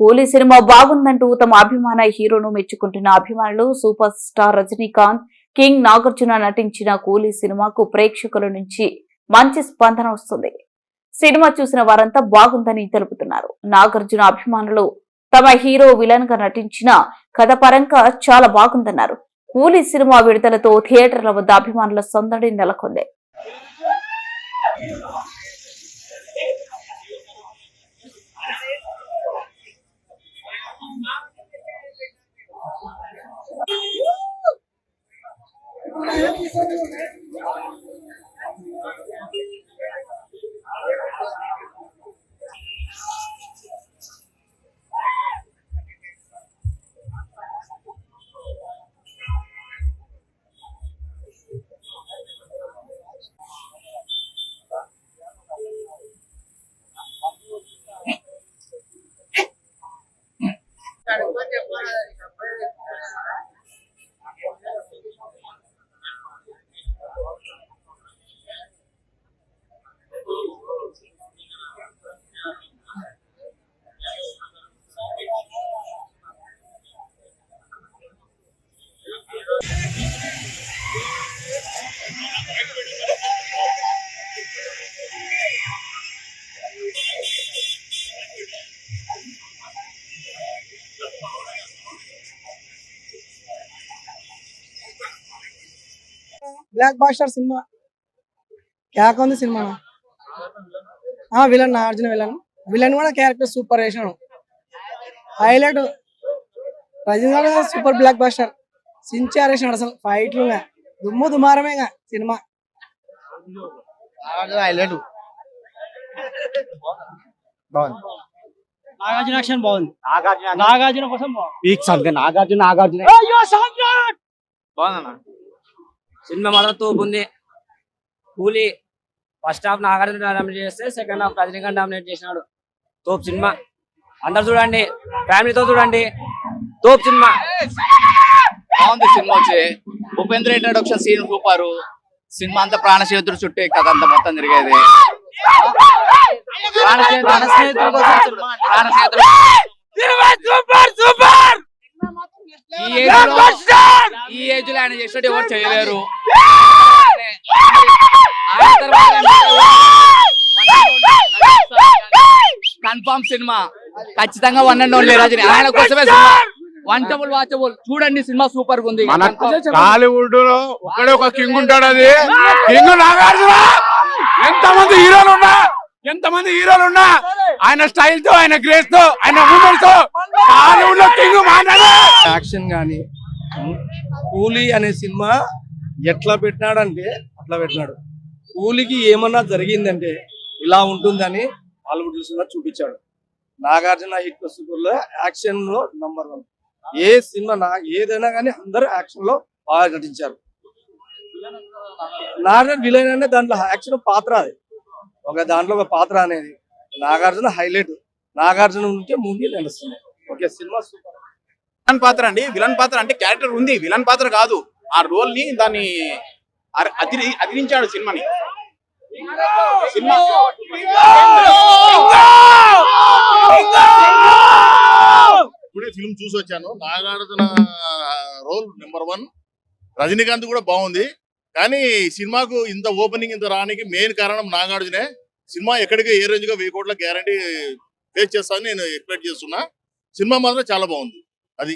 కూలీ సినిమా బాగుందంటూ తమ అభిమాన హీరోను మెచ్చుకుంటున్న అభిమానులు super star Rajinikanth king Nagarjuna నటించిన కూలీ సినిమాకు ప్రేక్షకుల నుంచి మంచి స్పందన వస్తుంది. సినిమా చూసిన వారంతా బాగుందని తెలుపుతున్నారు. నాగార్జున అభిమానులు తమ హీరో విలన్గా నటించిన కథ పరంగా చాలా బాగుందన్నారు. కూలీ సినిమా విడుదలతో థియేటర్ల వద్ద అభిమానుల సందడి నెలకొంది. Gracias. Blockbuster cinema. క్యాక్ ఉంది సినిమా. ఆ విలన్ నాగార్జున విలన్. విలన్ కూడా క్యారెక్టర్ సూపర్ వేసాడు హైలైట్. Rajinikanth super blockbuster. సించార్ వేసినాడు అసలు ఫైట్లు దుమ్ము దుమారమే సినిమా. హైలైట్. బాగుంది. నాగార్జున యాక్షన్ బాగుంది. నాగార్జున నాగార్జున కోసం అంతే నాగార్జున నాగార్జున. బాగుందన్న. సినిమా మాత్రం తోపు ఉంది. Coolie first half Nagarjuna dominate చేస్తే సెకండ్ హాఫ్ రజనీకాంత్ డామినేట్ చేసినాడు. తోపు సినిమా. అందరు చూడండి ఫ్యామిలీతో చూడండి. తోపు సినిమా. బాగుంది సినిమా వచ్చి. Upendra introduction scene super. Cinema అంతా ప్రాణశేతుడు చుట్టే కథ అంతా మొత్తం తిరిగేది. ప్రాణశేతుడు- ప్రాణశేతుడు ఈ ఏజ్లో ఆయన చేసినట్టు ఎవరు చేయలేరు. Confirm cinema. ఖచ్చితంగా వన్ అండ్ ఓన్లీ రజని. ఆయన కోసమే సినిమా. వన్ టబుల్ వాచబుల్ చూడండి సినిమా సూపర్ ఉంది. మన టాలీవుడ్లో ఒక్కడే ఒక కింగ్ ఉంటాడు అది. కింగ్ నాగార్జున! ఎంత మంది హీరోలు ఉన్నా ఎంత మంది హీరోలు ఉన్నా ఆయన స్టైల్తో ఆయన గ్రేస్తో ఆయన మూమెంట్స్తో టాలీవుడ్లో కింగ్ మాట్లాడే యాక్షన్ కానీ కూలీ అనే సినిమా ఎట్లా పెట్టినాడంటే అట్లా పెట్టినాడు. కూలికి ఏమన్నా జరిగిందంటే ఇలా ఉంటుందని హాలీవుడ్ సినిమా చూపించాడు. నాగార్జున హిట్లో యాక్షన్లో నంబర్ వన్ ఏ సినిమా నా ఏదైనా కానీ అందరూ యాక్షన్లో బాగా నటించారు. నాగార్జున విలన్ అంటే దాంట్లో యాక్షన్ పాత్ర అది. ఒక దాంట్లో ఒక పాత్ర అనేది. నాగార్జున హైలైట్ నాగార్జున ఉంటే మూవీ నడుస్తుంది ఓకే సినిమా సూపర్ విలన్ పాత్ర అండి. విలన్ పాత్ర అంటే క్యారెక్టర్ ఉంది. విలన్ పాత్ర కాదు. ఆ రోల్ని దాన్ని అదిరి అదిరించాడు సినిమాని. సినిమా. ఇప్పుడే ఫిల్మ్ చూసి వచ్చాను. Nagarjuna role number one Rajinikanth కూడా బాగుంది. కానీ సినిమాకు ఇంత ఓపెనింగ్ ఇంత రానికి మెయిన్ కారణం నాగార్జునే. సినిమా ఎక్కడికి ఏ రేంజ్గా వెయ్యి కోట్ల గ్యారంటీ ఫేస్ చేస్తానని నేను ఎక్స్పెక్ట్ చేస్తున్నా. సినిమా మాత్రం చాలా బాగుంది. అది